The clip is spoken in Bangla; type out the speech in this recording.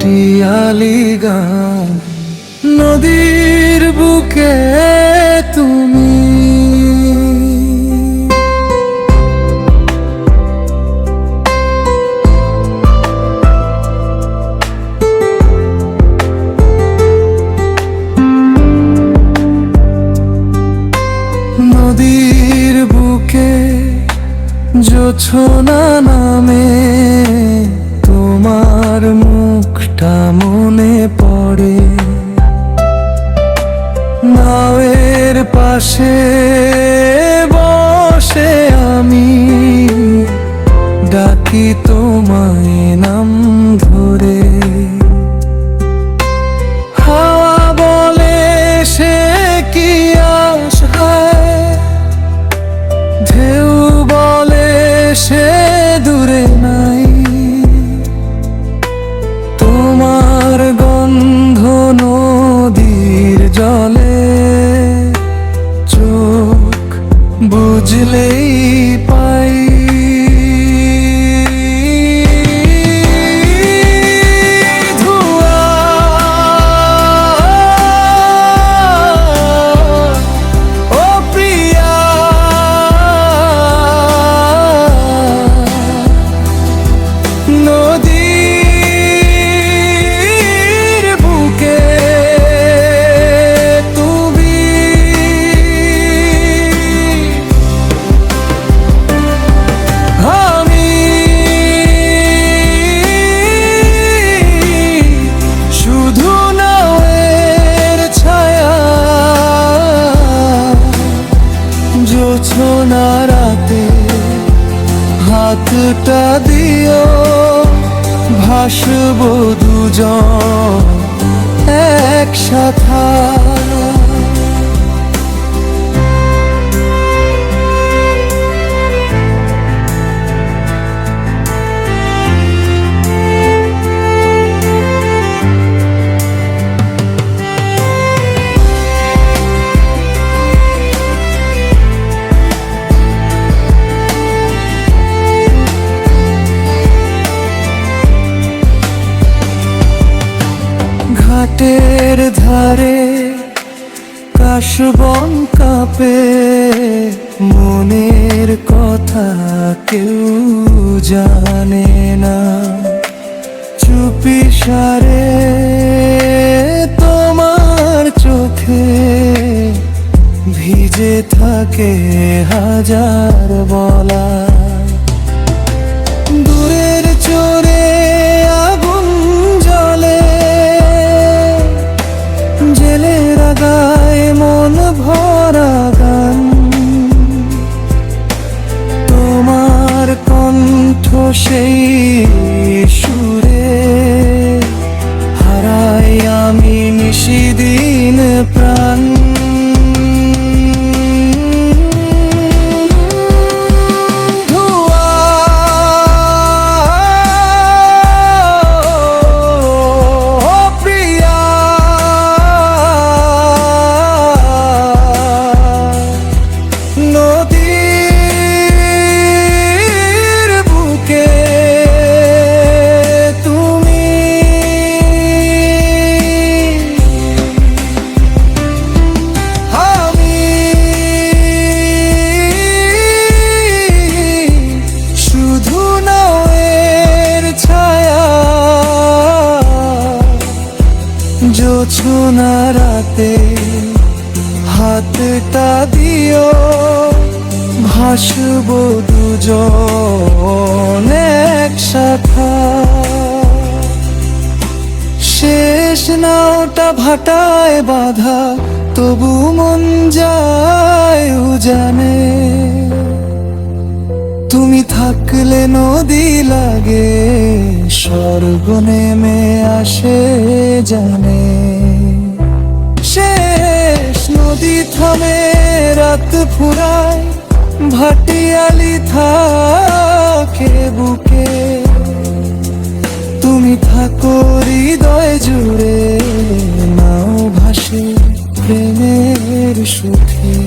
টিয়ালি গাঁও নদীর বুকে তুমি। নদীর বুকে জোছনা নামে তোমার মুখ নাওয়ের হাতটা দিও ভাসব দুজন একসাথে। ঘাটের ধারে কাশবন কাপে। মনের কথা কেউ জানে না। চুপি সারে তোমার চোখে ভিজে থাকে হাজার সেই সুরে হারাই আমি নিশিদিন প্রাণ। জোছনা রাতে হাতটা দিও, ভাসব দুজন একসাথে। শেষ নাওটা ভাটায় বাধা, তবু মন যায় জানে তুমি থাকলে নদী লাগে, স্বর্গ নেমে আসে জানে। রাত ফুরায় ভাটিয়ালি থাকে বুকে। তুমি থাকো হৃদয় জুড়ে নাও ভাসে প্রেমের সুখে।